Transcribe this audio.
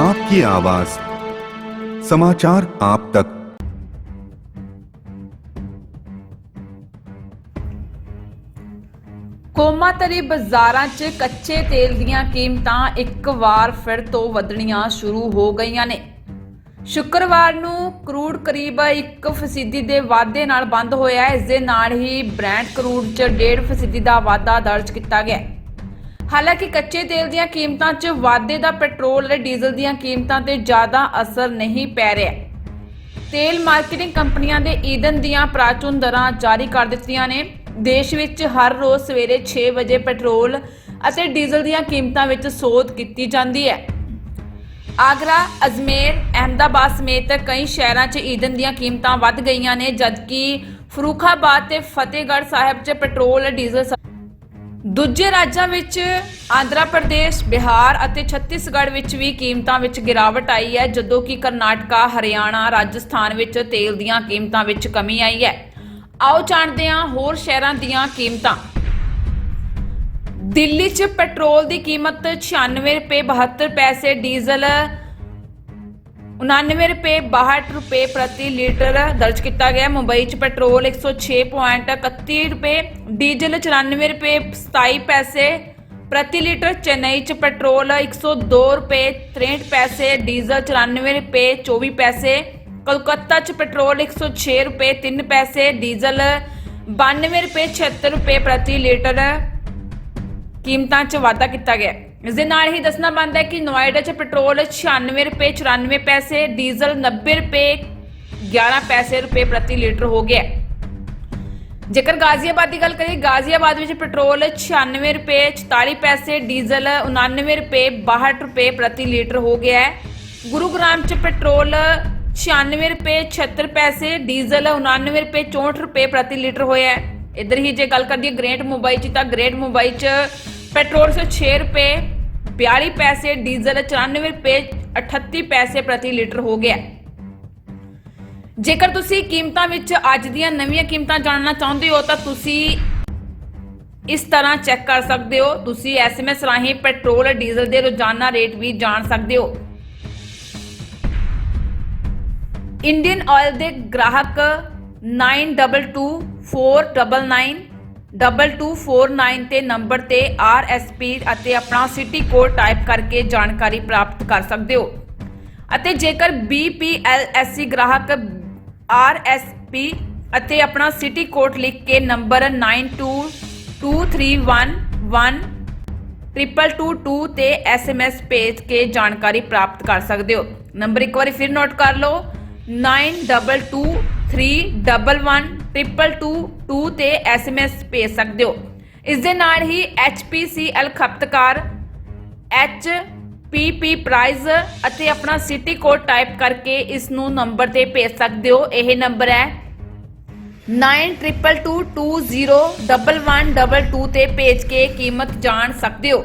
आपकी आवाज समाचार आप तक ਕੋਮਾਤਰੀ ਬਾਜ਼ਾਰਾਂ 'ਚ ਕੱਚੇ ਤੇਲ ਦੀਆਂ ਕੀਮਤਾਂ ਇੱਕ ਵਾਰ ਫਿਰ ਤੋਂ ਵਧਣੀਆਂ ਸ਼ੁਰੂ ਹੋ ਗਈਆਂ ਨੇ ਸ਼ੁੱਕਰਵਾਰ ਨੂੰ ਕਰੂਡ ਕਰੀਬ 1% ਦੇ ਵਾਧੇ ਨਾਲ ਬੰਦ ਹੋਇਆ ਇਸ ਦੇ ਨਾਲ ਹੀ ਬ੍ਰੈਂਡ ਕਰੂਡ 'ਚ 1.5% ਦਾ ਵਾਧਾ ਦਰਜ ਕੀਤਾ ਗਿਆ ਹੈ। ਹਾਲਾਂਕਿ ਕੱਚੇ ਤੇਲ ਦੀਆਂ ਕੀਮਤਾਂ 'ਚ ਵਾਧੇ ਦਾ ਪੈਟਰੋਲ ਅਤੇ ਡੀਜ਼ਲ ਦੀਆਂ ਕੀਮਤਾਂ ਤੇ ਜ਼ਿਆਦਾ ਅਸਰ ਨਹੀਂ ਪੈ ਰਿਹਾ। ਤੇਲ ਮਾਰਕੀਟਿੰਗ ਕੰਪਨੀਆਂ ਦੇ ਈਧਨ ਦੀਆਂ ਪ੍ਰਾਚੂਨ ਦਰਾਂ ਜਾਰੀ ਕਰ ਦਿੱਤੀਆਂ ਨੇ। ਦੇਸ਼ ਵਿੱਚ ਹਰ ਰੋਜ਼ ਸਵੇਰੇ 6 ਵਜੇ ਪੈਟਰੋਲ ਅਤੇ ਡੀਜ਼ਲ ਦੀਆਂ ਕੀਮਤਾਂ ਵਿੱਚ ਸੋਧ ਕੀਤੀ ਜਾਂਦੀ ਹੈ। ਆਗਰਾ, ਅਜਮੇਰ, ਅਹਿਮਦਾਬਾਦ ਸਮੇਤ ਕਈ ਸ਼ਹਿਰਾਂ 'ਚ ਈਂਧਨ ਦੀਆਂ ਕੀਮਤਾਂ ਵੱਧ ਗਈਆਂ ਨੇ, ਜਦਕਿ ਫਰੂਖਾਬਾਦ ਤੇ ਫਤਿਹਗੜ੍ਹ ਸਾਹਿਬ 'ਚ ਪੈਟਰੋਲ ਡੀਜ਼ਲ ਸ- ਦੂਜੇ ਰਾਜਾਂ ਵਿੱਚ ਆਂਧਰਾ ਪ੍ਰਦੇਸ਼, ਬਿਹਾਰ ਅਤੇ ਛੱਤੀਸਗੜ੍ਹ ਵਿੱਚ ਵੀ ਕੀਮਤਾਂ ਵਿੱਚ ਗਿਰਾਵਟ ਆਈ ਹੈ, ਜਦੋਂ ਕਿ ਕਰਨਾਟਕਾ, ਹਰਿਆਣਾ, ਰਾਜਸਥਾਨ ਵਿੱਚ ਤੇਲ ਦੀਆਂ ਕੀਮਤਾਂ ਵਿੱਚ ਕਮੀ ਆਈ ਹੈ। ਆਓ ਜਾਣਦੇ ਹਾਂ ਹੋਰ ਸ਼ਹਿਰਾਂ ਦੀਆਂ ਕੀਮਤਾਂ। ਦਿੱਲੀ 'ਚ ਪੈਟਰੋਲ ਦੀ ਕੀਮਤ 96 ਰੁਪਏ 72 ਪੈਸੇ, ਡੀਜ਼ਲ 99 ਰੁਪਏ 62 ਰੁਪਏ ਪ੍ਰਤੀ ਲੀਟਰ ਦਰਜ ਕੀਤਾ ਗਿਆ। ਮੁੰਬਈ 'ਚ ਪੈਟਰੋਲ 106.31 ਰੁਪਏ, ਡੀਜ਼ਲ 94 ਰੁਪਏ 27 ਪੈਸੇ ਪ੍ਰਤੀ ਲੀਟਰ, ਚੇਨਈ 'ਚ ਪੈਟਰੋਲ 102 ਰੁਪਏ 63 ਪੈਸੇ, ਡੀਜ਼ਲ 94 ਰੁਪਏ 24 ਪੈਸੇ, ਕੋਲਕਾਤਾ 'ਚ ਪੈਟਰੋਲ 106 ਰੁਪਏ 3 ਪੈਸੇ, ਡੀਜ਼ਲ 92 ਰੁਪਏ 76 ਰੁਪਏ ਪ੍ਰਤੀ ਲੀਟਰ। ਕੀਮਤਾਂ 'ਚ ਵਾਧਾ ਕੀਤਾ ਗਿਆ। ਇਸ ਦੇ ਨਾਲ ਹੀ ਦੱਸਣਾ ਬਣਦਾ ਹੈ ਕਿ ਨੋਇਡਾ 'ਚ ਪੈਟਰੋਲ 96 ਰੁਪਏ 94 ਪੈਸੇ, ਡੀਜ਼ਲ 90 ਰੁਪਏ 11 ਪੈਸੇ ਰੁਪਏ ਪ੍ਰਤੀ ਲੀਟਰ ਹੋ ਗਿਆ ਜੇਕਰ ਗਾਜ਼ੀਆਬਾਦ ਦੀ ਗੱਲ ਕਰੀਏ, ਗਾਜ਼ੀਆਬਾਦ ਵਿੱਚ ਪੈਟਰੋਲ 96 ਰੁਪਏ 44 ਪੈਸੇ, ਡੀਜ਼ਲ 99 ਰੁਪਏ 62 ਰੁਪਏ ਪ੍ਰਤੀ ਲੀਟਰ ਹੋ ਗਿਆ ਹੈ। ਗੁਰੂਗ੍ਰਾਮ 'ਚ ਪੈਟਰੋਲ 96 ਰੁਪਏ 76 ਪੈਸੇ, ਡੀਜ਼ਲ 99 ਰੁਪਏ 64 ਰੁਪਏ ਪ੍ਰਤੀ ਲੀਟਰ ਹੋਇਆ ਹੈ। ਇਧਰ ਹੀ ਜੇ ਗੱਲ ਕਰੀਏ ਗ੍ਰੇਟ ਮੁੰਬਈ 'ਚ, ਤਾਂ ਗ੍ਰੇਟ ਮੁੰਬਈ 'ਚ ਪੈਟਰੋਲ 106 ਰੁਪਏ 42 ਪੈਸੇ, ਡੀਜ਼ਲ 94 ਰੁਪਏ 38 ਪੈਸੇ ਪ੍ਰਤੀ ਲੀਟਰ ਹੋ ਗਿਆ। ਜੇਕਰ ਤੁਸੀਂ ਕੀਮਤਾਂ ਵਿੱਚ ਅੱਜ ਦੀਆਂ ਨਵੀਆਂ ਕੀਮਤਾਂ ਜਾਣਨਾ ਚਾਹੁੰਦੇ ਹੋ, ਤਾਂ ਤੁਸੀਂ ਇਸ ਤਰ੍ਹਾਂ ਚੈੱਕ ਕਰ ਸਕਦੇ ਹੋ। ਤੁਸੀਂ ਐਸਐਮਐਸ ਰਾਹੀਂ ਪੈਟਰੋਲ, ਡੀਜ਼ਲ ਦੇ ਰੋਜ਼ਾਨਾ ਰੇਟ ਵੀ ਜਾਣ ਸਕਦੇ ਹੋ। ਇੰਡੀਅਨ ਆਇਲ ਦੇ ਗ੍ਰਾਹਕ 9224992249 ਤੇ ਨੰਬਰ ਤੇ ਆਰਐਸਪੀ ਅਤੇ ਆਪਣਾ ਸਿਟੀ ਕੋਡ ਟਾਈਪ ਕਰਕੇ ਜਾਣਕਾਰੀ ਪ੍ਰਾਪਤ ਕਰ ਸਕਦੇ ਹੋ। ਅਤੇ ਜੇਕਰ BPLSC ਗ੍ਰਾਹਕ RSP ਅਤੇ ਆਪਣਾ ਸਿਟੀ ਕੋਡ ਲਿਖ ਕੇ ਨੰਬਰ 922311 222 ਤੇ SMS ਭੇਜ ਕੇ ਜਾਣਕਾਰੀ ਪ੍ਰਾਪਤ ਕਰ ਸਕਦੇ ਹੋ। ਨੰਬਰ ਇੱਕ ਵਾਰੀ ਫਿਰ ਨੋਟ ਕਰ ਲਓ। 922311 ਤੇ SMS ਭੇਜ ਸਕਦੇ ਹੋ। ਇਸ ਦੇ ਨਾਲ ਹੀ HPCL ਖਪਤਕਾਰ ਐਚ ਪੀਪੀ ਪ੍ਰਾਈਜ਼ ਅਤੇ ਆਪਣਾ ਸਿਟੀ ਕੋਡ ਟਾਈਪ ਕਰਕੇ ਇਸ ਨੂੰ ਨੰਬਰ ਤੇ ਭੇਜ ਸਕਦੇ ਹੋ। ਇਹ ਨੰਬਰ ਹੈ 9222201122 ਤੇ ਭੇਜ ਕੇ ਕੀਮਤ ਜਾਣ ਸਕਦੇ ਹੋ।